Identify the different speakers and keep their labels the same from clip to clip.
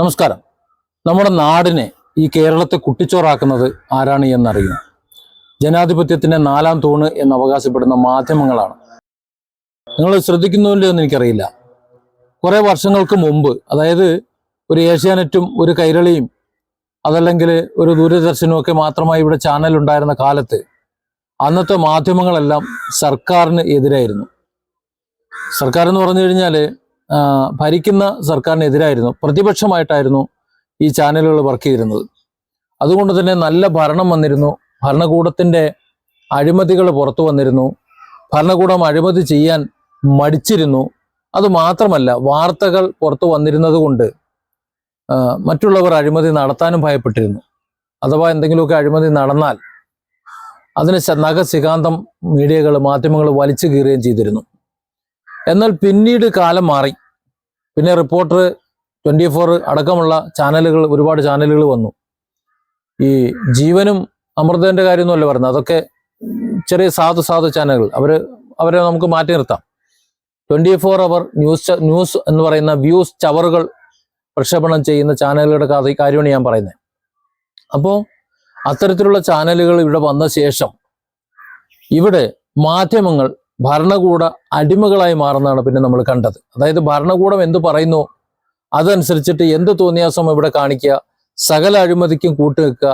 Speaker 1: നമസ്കാരം. നമ്മുടെ നാടിനെ ഈ കേരളത്തെ കുട്ടിച്ചോറാക്കുന്നത് ആരാണ് എന്നറിയുന്നു ജനാധിപത്യത്തിന്റെ നാലാം തൂണ് എന്ന് അവകാശപ്പെടുന്ന മാധ്യമങ്ങളാണ്. നിങ്ങൾ ശ്രദ്ധിക്കുന്നുണ്ടോ എന്ന് എനിക്കറിയില്ല. കുറെ വർഷങ്ങൾക്ക് മുമ്പ് അതായത് ഒരു ഏഷ്യാനെറ്റും ഒരു കൈരളിയും അതല്ലെങ്കിൽ ഒരു ദൂരദർശനും ഒക്കെ മാത്രമായി ഇവിടെ ചാനൽ ഉണ്ടായിരുന്ന കാലത്ത് അന്നത്തെ മാധ്യമങ്ങളെല്ലാം സർക്കാരിന് എതിരായിരുന്നു. സർക്കാർ എന്ന് പറഞ്ഞു കഴിഞ്ഞാൽ ഭരിക്കുന്ന സർക്കാരിനെതിരായിരുന്നു. പ്രതിപക്ഷമായിട്ടായിരുന്നു ഈ ചാനലുകൾ വർക്ക് ചെയ്തിരുന്നത്. അതുകൊണ്ട് തന്നെ നല്ല ഭരണം വന്നിരുന്നു. ഭരണകൂടത്തിന്റെ അഴിമതികൾ പുറത്തു വന്നിരുന്നു. ഭരണകൂടം അഴിമതി ചെയ്യാൻ മടിച്ചിരുന്നു. അത് മാത്രമല്ല വാർത്തകൾ പുറത്തു വന്നിരുന്നത് കൊണ്ട് മറ്റുള്ളവർ അഴിമതി നടത്താനും ഭയപ്പെട്ടിരുന്നു. അഥവാ എന്തെങ്കിലുമൊക്കെ അഴിമതി നടന്നാൽ അതിന് നഖശികാന്തം മീഡിയകൾ മാധ്യമങ്ങൾ വലിച്ചു കീറുകയും ചെയ്തിരുന്നു. എന്നാൽ പിന്നീട് കാലം മാറി. പിന്നെ റിപ്പോർട്ടർ ട്വന്റി ഫോർ അടക്കമുള്ള ചാനലുകൾ ഒരുപാട് ചാനലുകൾ വന്നു. ഈ ജീവനും അമൃതന്റെ കാര്യമൊന്നുമല്ല പറയുന്നത്. അതൊക്കെ ചെറിയ സാധു സാധു ചാനലുകൾ. അവർ അവരെ നമുക്ക് മാറ്റി നിർത്താം. Twenty four hour news news എന്ന് പറയുന്ന വ്യൂസ് ചവറുകൾ പ്രക്ഷേപണം ചെയ്യുന്ന ചാനലുകളുടെ കഥ കാര്യമാണ് ഞാൻ പറയുന്നത്. അപ്പോൾ അത്തരത്തിലുള്ള ചാനലുകൾ ഇവിടെ വന്ന ശേഷം ഇവിടെ മാധ്യമങ്ങൾ ഭരണകൂട അടിമകളായി മാറുന്നതാണ് പിന്നെ നമ്മൾ കണ്ടത്. അതായത് ഭരണകൂടം എന്ത് പറയുന്നു? അതനുസരിച്ചിട്ട് എന്ത് തോന്നിയാസം ഇവിടെ കാണിക്കുക. സകല അഴിമതിക്കും കൂട്ടുവെക്കുക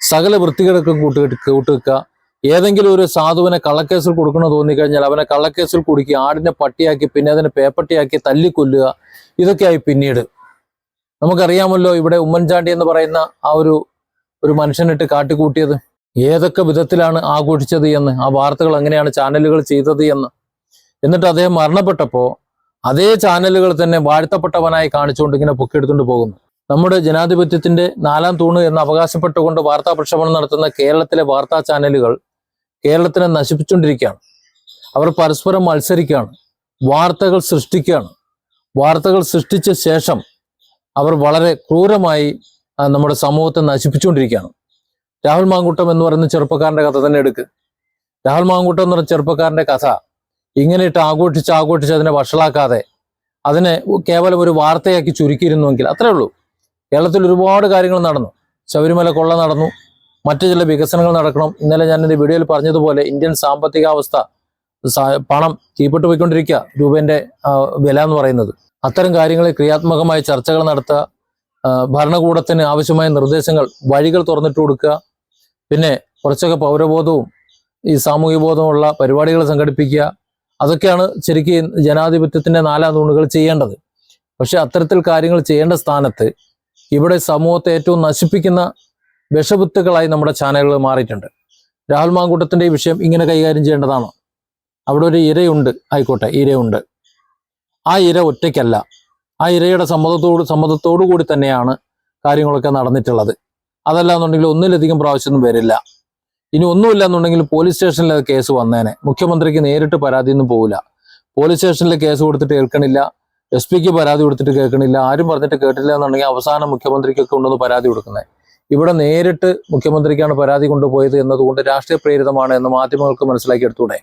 Speaker 1: സകല വൃത്തികേടക്കും കൂട്ട് കൂട്ടുവെക്കുക ഏതെങ്കിലും ഒരു സാധുവിനെ കള്ളക്കേസിൽ കൊടുക്കണമെന്ന് തോന്നിക്കഴിഞ്ഞാൽ അവനെ കള്ളക്കേസിൽ കുടുക്കി ആടിനെ പട്ടിയാക്കി പിന്നെ അതിനെ പേപ്പട്ടിയാക്കി തല്ലിക്കൊല്ലുക. ഇതൊക്കെയായി പിന്നീട്. നമുക്കറിയാമല്ലോ ഇവിടെ ഉമ്മൻചാണ്ടി എന്ന് പറയുന്ന ആ ഒരു ഒരു മനുഷ്യനിട്ട് കാട്ടിക്കൂട്ടിയത്. ഏതൊക്കെ വിധത്തിലാണ് ആഘോഷിച്ചത് എന്ന് ആ വാർത്തകൾ എങ്ങനെയാണ് ചാനലുകൾ ചെയ്തത് എന്ന്. എന്നിട്ട് അദ്ദേഹം മരണപ്പെട്ടപ്പോ അതേ ചാനലുകൾ തന്നെ വാഴ്ത്തപ്പെട്ടവനായി കാണിച്ചുകൊണ്ട് ഇങ്ങനെ പൊക്കിയെടുത്തുകൊണ്ട് പോകുന്നു. നമ്മുടെ ജനാധിപത്യത്തിന്റെ നാലാം തൂണ് എന്ന് അവകാശപ്പെട്ടുകൊണ്ട് വാർത്താ പ്രക്ഷേപണം നടത്തുന്ന കേരളത്തിലെ വാർത്താ ചാനലുകൾ കേരളത്തിനെ നശിപ്പിച്ചുകൊണ്ടിരിക്കുകയാണ്. അവർ പരസ്പരം മത്സരിക്കുകയാണ്. വാർത്തകൾ സൃഷ്ടിക്കുകയാണ്. വാർത്തകൾ സൃഷ്ടിച്ച ശേഷം അവർ വളരെ ക്രൂരമായി നമ്മുടെ സമൂഹത്തെ നശിപ്പിച്ചുകൊണ്ടിരിക്കുകയാണ്. രാഹുൽ മാങ്കൂട്ടം എന്ന് പറയുന്ന ചെറുപ്പക്കാരന്റെ കഥ തന്നെ എടുക്ക്. രാഹുൽ മാങ്കൂട്ടം എന്ന് പറയുന്ന ചെറുപ്പക്കാരന്റെ കഥ ഇങ്ങനെ ഇട്ട് ആഘോഷിച്ച് ആഘോഷിച്ച് അതിനെ വഷളാക്കാതെ അതിനെ കേവലം ഒരു വാർത്തയാക്കി ചുരുക്കിയിരുന്നുവെങ്കിൽ അത്രേ ഉള്ളൂ. കേരളത്തിൽ ഒരുപാട് കാര്യങ്ങൾ നടന്നു. ശബരിമല കൊള്ള നടന്നു. മറ്റു ചില വികസനങ്ങൾ നടക്കണം. ഇന്നലെ ഞാൻ എന്റെ വീഡിയോയിൽ പറഞ്ഞതുപോലെ ഇന്ത്യൻ സാമ്പത്തികാവസ്ഥ പണം കീപ്പിട്ട് പോയിക്കൊണ്ടിരിക്കുക രൂപേന്റെ വില എന്ന് പറയുന്നത്. അത്തരം കാര്യങ്ങളിൽ ക്രിയാത്മകമായ ചർച്ചകൾ നടത്തുക ഭരണകൂടത്തിന് ആവശ്യമായ നിർദ്ദേശങ്ങൾ വഴികൾ തുറന്നിട്ട് കൊടുക്കുക. പിന്നെ കുറച്ചൊക്കെ പൗരബോധവും ഈ സാമൂഹ്യ ബോധമുള്ള പരിപാടികൾ സംഘടിപ്പിക്കുക. അതൊക്കെയാണ് ശരിക്കും ജനാധിപത്യത്തിന്റെ നാലാം തൂണുകൾ ചെയ്യേണ്ടത്. പക്ഷെ അത്തരത്തിൽ കാര്യങ്ങൾ ചെയ്യേണ്ട സ്ഥാനത്ത് ഇവിടെ സമൂഹത്തെ ഏറ്റവും നശിപ്പിക്കുന്ന വിഷവിത്തുക്കളായി നമ്മുടെ ചാനലുകൾ മാറിയിട്ടുണ്ട്. രാഹുൽ മാങ്കൂട്ടത്തിന്റെ ഈ വിഷയം ഇങ്ങനെ കൈകാര്യം ചെയ്യേണ്ടതാണോ? അവിടെ ഒരു ഇരയുണ്ട്. ആയിക്കോട്ടെ ഇരയുണ്ട്. ആ ഇര ഒറ്റയ്ക്കല്ല. ആ ഇരയുടെ സമ്മതത്തോട് സമ്മതത്തോടു കൂടി തന്നെയാണ് കാര്യങ്ങളൊക്കെ നടന്നിട്ടുള്ളത്. അതല്ല എന്നുണ്ടെങ്കിൽ ഒന്നിലധികം പ്രാവശ്യമൊന്നും വരില്ല. ഇനി ഒന്നുമില്ല എന്നുണ്ടെങ്കിൽ പോലീസ് സ്റ്റേഷനിൽ അത് കേസ് വന്നേനെ. മുഖ്യമന്ത്രിക്ക് നേരിട്ട് പരാതിയൊന്നും പോകില്ല പോലീസ് സ്റ്റേഷനിൽ കേസ് കൊടുത്തിട്ട് കേൾക്കണില്ല. എസ് പിക്ക് പരാതി കൊടുത്തിട്ട് കേൾക്കണില്ല. ആരും പറഞ്ഞിട്ട് കേട്ടില്ല എന്നുണ്ടെങ്കിൽ അവസാനം മുഖ്യമന്ത്രിക്കൊക്കെ ഉണ്ടെന്ന് പരാതി കൊടുക്കുന്നത് ഇവിടെ നേരിട്ട് മുഖ്യമന്ത്രിക്കാണ് പരാതി കൊണ്ടുപോയത് എന്നതുകൊണ്ട് രാഷ്ട്രീയ പ്രേരിതമാണ് എന്ന് മാധ്യമങ്ങൾക്ക് മനസ്സിലാക്കി എടുത്തൂടെ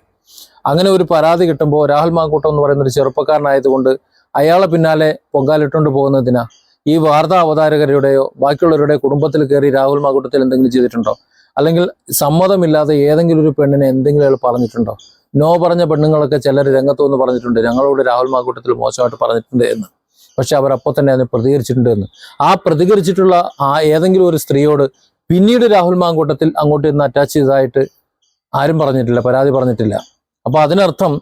Speaker 1: അങ്ങനെ ഒരു പരാതി കിട്ടുമ്പോൾ രാഹുൽ മാങ്കൂട്ടം എന്ന് പറയുന്ന ഒരു ചെറുപ്പക്കാരനായതുകൊണ്ട് അയാളെ പിന്നാലെ പൊങ്കാലിട്ടുകൊണ്ട് പോകുന്നതിനാ ഈ വാർത്താ അവതാരകരുടെയോ ബാക്കിയുള്ളവരുടെ കുടുംബത്തിൽ കയറി രാഹുൽ മാകുട്ടത്തിൽ എന്തെങ്കിലും ചെയ്തിട്ടുണ്ടോ? അല്ലെങ്കിൽ സമ്മതമില്ലാതെ ഏതെങ്കിലും ഒരു പെണ്ണിനെ എന്തെങ്കിലും അയാൾ പറഞ്ഞിട്ടുണ്ടോ? നോ പറഞ്ഞ പെണ്ണുങ്ങളൊക്കെ ചിലർ രംഗത്ത് വന്ന് പറഞ്ഞിട്ടുണ്ട് ഞങ്ങളോട് രാഹുൽ മാകുട്ടത്തിൽ മോശമായിട്ട് പറഞ്ഞിട്ടുണ്ട് എന്ന്. പക്ഷെ അവർ അപ്പോൾ തന്നെ അതിന് പ്രതികരിച്ചിട്ടുണ്ട് എന്ന്. ആ പ്രതികരിച്ചിട്ടുള്ള ആ ഏതെങ്കിലും ഒരു സ്ത്രീയോട് പിന്നീട് രാഹുൽ മാങ്കൂട്ടത്തിൽ അങ്ങോട്ട് ഇന്ന് അറ്റാച്ച് ചെയ്തതായിട്ട് ആരും പറഞ്ഞിട്ടില്ല പരാതി പറഞ്ഞിട്ടില്ല. അപ്പൊ അതിനർത്ഥം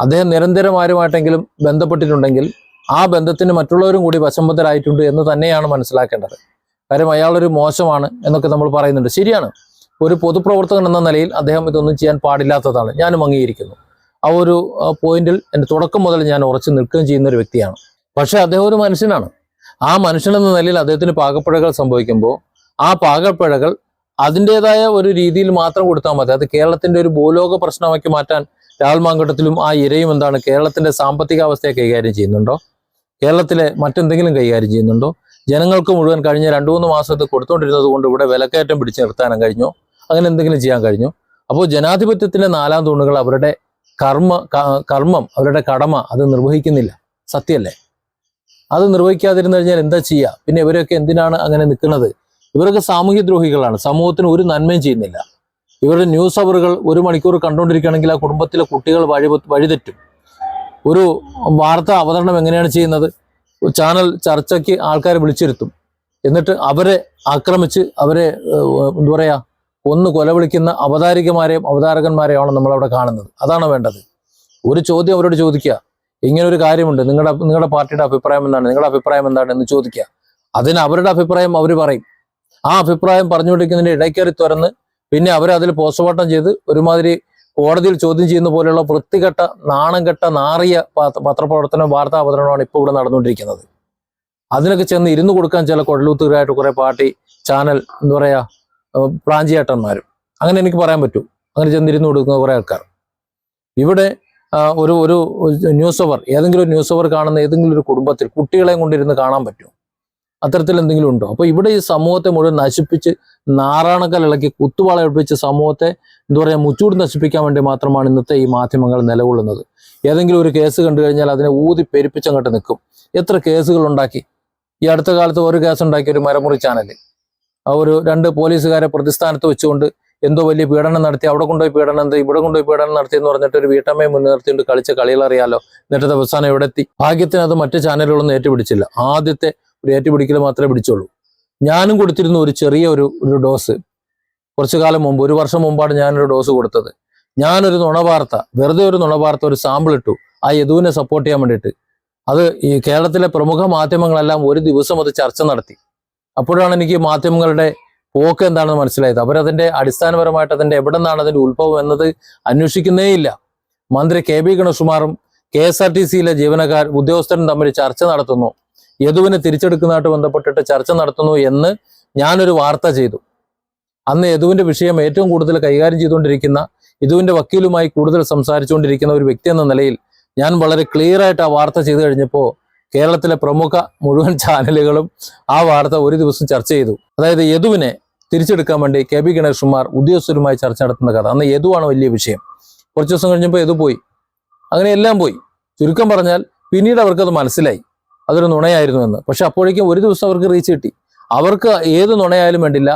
Speaker 1: അദ്ദേഹം നിരന്തരം ആരുമായിട്ടെങ്കിലും ബന്ധപ്പെട്ടിട്ടുണ്ടെങ്കിൽ ആ ബന്ധത്തിന് മറ്റുള്ളവരും കൂടി വശംബദ്ധരായിട്ടുണ്ട് എന്ന് തന്നെയാണ് മനസ്സിലാക്കേണ്ടത്. കാര്യം അയാളൊരു മോശമാണ് എന്നൊക്കെ നമ്മൾ പറയുന്നുണ്ട്. ശരിയാണ്. ഒരു പൊതുപ്രവർത്തകൻ എന്ന നിലയിൽ അദ്ദേഹം ഇതൊന്നും ചെയ്യാൻ പാടില്ലാത്തതാണ്. ഞാനും അംഗീകരിക്കുന്നു. ആ ഒരു പോയിന്റിൽ എന്റെ തുടക്കം മുതൽ ഞാൻ ഉറച്ചു നിൽക്കുകയും ചെയ്യുന്ന ഒരു വ്യക്തിയാണ്. പക്ഷേ അദ്ദേഹം ഒരു മനുഷ്യനാണ്. ആ മനുഷ്യനെന്ന നിലയിൽ അദ്ദേഹത്തിന് പാകപ്പിഴകൾ സംഭവിക്കുമ്പോൾ ആ പാകപ്പിഴകൾ അതിന്റെതായ ഒരു രീതിയിൽ മാത്രം കൊടുത്താൽ മതി. അത് കേരളത്തിന്റെ ഒരു ഭൂലോക പ്രശ്നമാക്കി മാറ്റാൻ രാഹുൽ മാങ്കട്ടത്തിലും ആ ഇരയും എന്താണ് കേരളത്തിന്റെ സാമ്പത്തിക അവസ്ഥയെ കൈകാര്യം ചെയ്യുന്നുണ്ടോ? കേരളത്തിലെ മറ്റെന്തെങ്കിലും കൈകാര്യം ചെയ്യുന്നുണ്ടോ? ജനങ്ങൾക്ക് മുഴുവൻ കഴിഞ്ഞ രണ്ടു മൂന്ന് മാസത്തെ കൊടുത്തുകൊണ്ടിരുന്നത് കൊണ്ട് ഇവിടെ വിലക്കയറ്റം പിടിച്ചു നിർത്താനും കഴിഞ്ഞോ? അങ്ങനെ എന്തെങ്കിലും ചെയ്യാൻ കഴിഞ്ഞോ? അപ്പോൾ ജനാധിപത്യത്തിന്റെ നാലാം തൂണുകൾ അവരുടെ കർമ്മ കർമ്മം അവരുടെ കടമ അത് നിർവഹിക്കുന്നില്ല. സത്യമല്ലേ? അത് നിർവഹിക്കാതിരുന്നു കഴിഞ്ഞാൽ എന്താ ചെയ്യുക പിന്നെ ഇവരൊക്കെ എന്തിനാണ് അങ്ങനെ നിൽക്കുന്നത്? ഇവരൊക്കെ സാമൂഹ്യ ദ്രോഹികളാണ് സമൂഹത്തിന് ഒരു നന്മയും ചെയ്യുന്നില്ല. ഇവരുടെ ന്യൂസ് അവറുകൾ ഒരു മണിക്കൂർ കണ്ടുകൊണ്ടിരിക്കുകയാണെങ്കിൽ ആ കുടുംബത്തിലെ കുട്ടികൾ വഴി വഴിതെറ്റും. ഒരു വാർത്ത അവതരണം എങ്ങനെയാണ് ചെയ്യുന്നത്? ചാനൽ ചർച്ചയ്ക്ക് ആൾക്കാരെ വിളിച്ചിരുത്തും. എന്നിട്ട് അവരെ ആക്രമിച്ച് അവരെ എന്താ പറയുക ഒന്ന് കൊലവിളിക്കുന്ന അവതാരികമാരെയും അവതാരകന്മാരെയാണ് നമ്മളവിടെ കാണുന്നത്. അതാണ് വേണ്ടത്. ഒരു ചോദ്യം അവരോട് ചോദിക്കുക. ഇങ്ങനെ ഒരു കാര്യമുണ്ട്. നിങ്ങളുടെ നിങ്ങളുടെ പാർട്ടിയുടെ അഭിപ്രായം എന്താണ്? നിങ്ങളുടെ അഭിപ്രായം എന്താണ്? എന്ന് ചോദിക്കുക. അതിന് അവരുടെ അഭിപ്രായം അവർ പറയും. ആ അഭിപ്രായം പറഞ്ഞുകൊണ്ടിരിക്കുന്നതിന്റെ ഇടയ്ക്കറി തുറന്ന് പിന്നെ അവർ അതിൽ പോസ്റ്റ്മോർട്ടം ചെയ്ത് ഒരുമാതിരി കോടതിയിൽ ചോദ്യം ചെയ്യുന്ന പോലെയുള്ള വൃത്തികെട്ട നാണം കെട്ട നാറിയ പത്ര- പത്രപ്രവർത്തനം വാർത്താ അവതരണമാണ് ഇപ്പോൾ ഇവിടെ നടന്നുകൊണ്ടിരിക്കുന്നത്. അതിനൊക്കെ ചെന്ന് ഇരുന്ന് കൊടുക്കാൻ ചില കൊടലൂത്തുകാരായിട്ട് കുറെ പാർട്ടി ചാനൽ എന്താ പറയാ ഏഹ് പ്രാഞ്ചിയേട്ടന്മാരും. അങ്ങനെ എനിക്ക് പറയാൻ പറ്റൂ. അങ്ങനെ ചെന്നിരുന്ന് കൊടുക്കുന്ന കുറേ ആൾക്കാർ. ഇവിടെ ഒരു ഒരു ന്യൂസ് അവർ ഏതെങ്കിലും ഒരു ന്യൂസ് അവർ കാണുന്ന ഏതെങ്കിലും ഒരു കുടുംബത്തിൽ കുട്ടികളെയും കൊണ്ടിരുന്ന് കാണാൻ പറ്റും അത്തരത്തിൽ എന്തെങ്കിലും ഉണ്ടോ? അപ്പോൾ ഇവിടെ ഈ സമൂഹത്തെ മുഴുവൻ നശിപ്പിച്ച് നാറാണക്കൽ ഇളക്കി കുത്തുവാള എടുപ്പിച്ച് സമൂഹത്തെ എന്താ പറയുക മുച്ചൂട് നശിപ്പിക്കാൻ വേണ്ടി മാത്രമാണ് ഇന്നത്തെ ഈ മാധ്യമങ്ങൾ നിലകൊള്ളുന്നത്. ഏതെങ്കിലും ഒരു കേസ് കണ്ടു കഴിഞ്ഞാൽ അതിനെ ഊതി പെരുപ്പിച്ചങ്ങോട്ട് നിൽക്കും. എത്ര കേസുകൾ ഉണ്ടാക്കി? ഈ അടുത്ത കാലത്ത് ഒരു കേസ് ഉണ്ടാക്കിയ ഒരു മരമുറി ചാനൽ ആ ഒരു രണ്ട് പോലീസുകാരെ പ്രതിസ്ഥാനത്ത് വെച്ചുകൊണ്ട് എന്തോ വലിയ പീഡനം നടത്തി അവിടെ കൊണ്ടുപോയി പീഡനം എന്ത് ഇവിടെ കൊണ്ടുപോയി പീഡനം നടത്തി എന്ന് പറഞ്ഞിട്ട് ഒരു വീട്ടമ്മയെ മുൻനിർത്തിയിട്ട് കളിച്ച കളികൾ അറിയാലോ. എന്നിട്ട് അവസാനം എവിടെ എത്തി? ഭാഗ്യത്തിന് അത് മറ്റു ചാനലുകളൊന്നും ഏറ്റുപിടിച്ചില്ല. ആദ്യത്തെ ഒരു ഏറ്റുപിടിക്കൽ മാത്രമേ പിടിച്ചുള്ളൂ. ഞാനും കൊടുത്തിരുന്നു ഒരു ചെറിയ ഒരു ഒരു ഡോസ് കുറച്ചു കാലം മുമ്പ് ഒരു വർഷം മുമ്പാണ് ഞാനൊരു ഡോസ് കൊടുത്തത്. ഞാനൊരു നുണവാർത്ത വെറുതെ ഒരു നുണവാർത്ത ഒരു സാമ്പിൾ ഇട്ടു. ആ യദുവിനെ സപ്പോർട്ട് ചെയ്യാൻ വേണ്ടിയിട്ട്. അത് ഈ കേരളത്തിലെ പ്രമുഖ മാധ്യമങ്ങളെല്ലാം ഒരു ദിവസം അത് ചർച്ച നടത്തി. അപ്പോഴാണ് എനിക്ക് മാധ്യമങ്ങളുടെ പോക്ക് എന്താണെന്ന് മനസ്സിലായത്. അവരതിന്റെ അടിസ്ഥാനപരമായിട്ട് അതിന്റെ എവിടെ നിന്നാണ് അതിന്റെ ഉത്ഭവം എന്നത് അന്വേഷിക്കുന്നേയില്ല. മന്ത്രി കെ ബി ഗണേഷ്കുമാറും കെ എസ് ആർ ടി സിയിലെ ജീവനക്കാർ ഉദ്യോഗസ്ഥരും തമ്മിൽ ചർച്ച നടത്തുന്നു. യദുവിനെ തിരിച്ചെടുക്കുന്നതായിട്ട് ബന്ധപ്പെട്ടിട്ട് ചർച്ച നടത്തുന്നു എന്ന് ഞാനൊരു വാർത്ത ചെയ്തു. അന്ന് യദുവിന്റെ വിഷയം ഏറ്റവും കൂടുതൽ കൈകാര്യം ചെയ്തുകൊണ്ടിരിക്കുന്ന യദുവിന്റെ വക്കീലുമായി കൂടുതൽ സംസാരിച്ചുകൊണ്ടിരിക്കുന്ന ഒരു വ്യക്തി എന്ന നിലയിൽ ഞാൻ വളരെ ക്ലിയർ ആയിട്ട് ആ വാർത്ത ചെയ്തു കഴിഞ്ഞപ്പോൾ കേരളത്തിലെ പ്രമുഖ മുഴുവൻ ചാനലുകളും ആ വാർത്ത ഒരു ദിവസം ചർച്ച ചെയ്തു. അതായത് യദുവിനെ തിരിച്ചെടുക്കാൻ വേണ്ടി കെ ബി ഗണേഷ്കുമാർ ഉദ്യോഗസ്ഥരുമായി ചർച്ച നടത്തുന്ന കഥ. അന്ന് യദുവാണ് വലിയ വിഷയം. കുറച്ച് ദിവസം കഴിഞ്ഞപ്പോൾ യദു പോയി. അങ്ങനെ എല്ലാം പോയി. ചുരുക്കം പറഞ്ഞാൽ പിന്നീട് അവർക്കത് മനസ്സിലായി. അതൊരു നുണയായിരുന്നു എന്ന്. പക്ഷെ അപ്പോഴേക്കും ഒരു ദിവസം അവർക്ക് റീച്ച് കിട്ടി. അവർക്ക് ഏത് നുണയായാലും വേണ്ടില്ല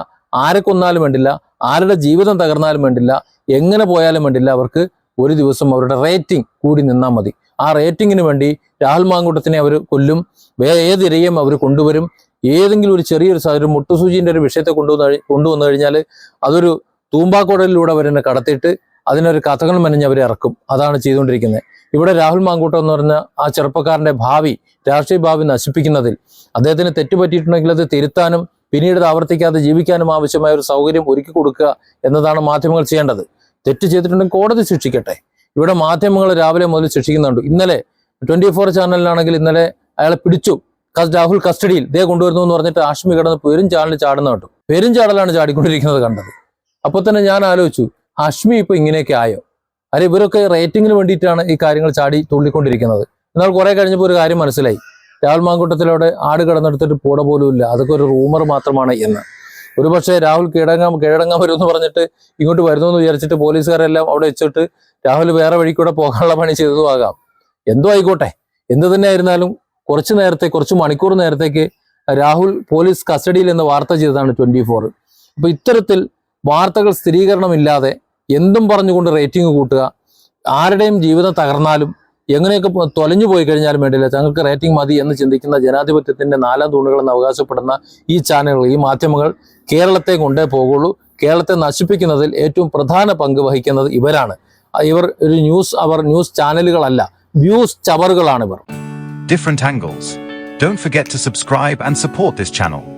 Speaker 1: ആരെ കൊന്നാലും വേണ്ടില്ല ആരുടെ ജീവിതം തകർന്നാലും വേണ്ടില്ല എങ്ങനെ പോയാലും വേണ്ടില്ല അവർക്ക് ഒരു ദിവസം അവരുടെ റേറ്റിംഗ് കൂടി നിന്നാൽ മതി. ആ റേറ്റിങ്ങിന് വേണ്ടി രാഹുൽ മാങ്കൂട്ടത്തിനെ അവർ കൊല്ലും. വേ ഏതിരയും അവർ കൊണ്ടുവരും. ഏതെങ്കിലും ഒരു ചെറിയൊരു സാധനം ഒരു മുട്ടുസൂചിന്റെ ഒരു വിഷയത്തെ കൊണ്ടുവന്ന് കൊണ്ടുവന്നു കഴിഞ്ഞാൽ അതൊരു തൂമ്പാക്കോടലിലൂടെ അവരെന്നെ കടത്തിയിട്ട് അതിനൊരു കഥകൾ മെനഞ്ഞ് അവരെ ഇറക്കും. അതാണ് ചെയ്തുകൊണ്ടിരിക്കുന്നത്. ഇവിടെ രാഹുൽ മാങ്കൂട്ടം എന്ന് പറഞ്ഞ ആ ചെറുപ്പക്കാരന്റെ ഭാവി രാഷ്ട്രീയ ഭാവി നശിപ്പിക്കുന്നതിൽ അദ്ദേഹത്തിന് തെറ്റുപറ്റിയിട്ടുണ്ടെങ്കിൽ അത് തിരുത്താനും പിന്നീട് അത് ആവർത്തിക്കാതെ ജീവിക്കാനും ആവശ്യമായ ഒരു സൗകര്യം ഒരുക്കി കൊടുക്കുക എന്നതാണ് മാധ്യമങ്ങൾ ചെയ്യേണ്ടത്. തെറ്റ് ചെയ്തിട്ടുണ്ടെങ്കിൽ കോടതി ശിക്ഷിക്കട്ടെ. ഇവിടെ മാധ്യമങ്ങൾ രാവിലെ മുതൽ ശിക്ഷിക്കുന്നുണ്ട്. ഇന്നലെ ട്വന്റി ഫോർ ചാനലിലാണെങ്കിൽ ഇന്നലെ അയാളെ പിടിച്ചു. രാഹുൽ കസ്റ്റഡിയിൽ ദേ കൊണ്ടുവരുന്നു എന്ന് പറഞ്ഞിട്ട് ആഷ്മി കിടന്ന് പെരും ചാനൽ ചാടുന്ന കേട്ടു പെരും ചാടലാണ് ചാടിക്കൊണ്ടിരിക്കുന്നത് കണ്ടത്. അപ്പോൾ തന്നെ ഞാൻ ആലോചിച്ചു ഹാഷ്മി ഇപ്പൊ ഇങ്ങനെയൊക്കെ ആയോ? അല്ലെ ഇവരൊക്കെ റേറ്റിംഗിന് വേണ്ടിയിട്ടാണ് ഈ കാര്യങ്ങൾ ചാടി തുള്ളിക്കൊണ്ടിരിക്കുന്നത്. എന്നാൽ കുറെ കഴിഞ്ഞപ്പോൾ ഒരു കാര്യം മനസ്സിലായി. രാഹുൽ മാങ്കൂട്ടത്തിലൂടെ ആട് കിടന്നെടുത്തിട്ട് പൂട പോലും ഇല്ല. അതൊക്കെ ഒരു റൂമർ മാത്രമാണ് എന്ന്. ഒരു പക്ഷേ രാഹുൽ കീഴടങ്ങാൻ കീഴടങ്ങാൻ എന്ന് പറഞ്ഞിട്ട് ഇങ്ങോട്ട് വരുന്നു എന്ന് വിചാരിച്ചിട്ട് പോലീസുകാരെല്ലാം അവിടെ വെച്ചിട്ട് രാഹുൽ വേറെ വഴി കൂടെ പോകാനുള്ള പണി ചെയ്തതും ആകാം. എന്തോ ആയിക്കോട്ടെ. എന്ത് തന്നെ ആയിരുന്നാലും കുറച്ച് നേരത്തെ കുറച്ച് മണിക്കൂർ നേരത്തേക്ക് രാഹുൽ പോലീസ് കസ്റ്റഡിയിൽ എന്ന് വാർത്ത ചെയ്തതാണ് ട്വന്റി ഫോർ. അപ്പൊ ഇത്തരത്തിൽ വാർത്തകൾ സ്ഥിരീകരണമില്ലാതെ എന്തും പറഞ്ഞുകൊണ്ട് റേറ്റിംഗ് കൂട്ടുക. ആരുടെയും ജീവിതം തകർന്നാലും എങ്ങനെയൊക്കെ തൊലഞ്ഞു പോയി കഴിഞ്ഞാലും വേണ്ടില്ല തങ്ങൾക്ക് റേറ്റിംഗ് മതി എന്ന് ചിന്തിക്കുന്ന ജനാധിപത്യത്തിന്റെ നാലാം തൂണുകളെന്ന് അവകാശപ്പെടുന്ന ഈ ചാനലുകൾ ഈ മാധ്യമങ്ങൾ കേരളത്തെ കൊണ്ടേ പോകുള്ളൂ. കേരളത്തെ നശിപ്പിക്കുന്നതിൽ ഏറ്റവും പ്രധാന പങ്ക് വഹിക്കുന്നത് ഇവരാണ്. ഇവർ ഒരു ന്യൂസ് അവർ ന്യൂസ് ചാനലുകളല്ല വ്യൂസ് ചവറുകളാണ് ഇവർ
Speaker 2: different angles don't forget to subscribe and support this channel.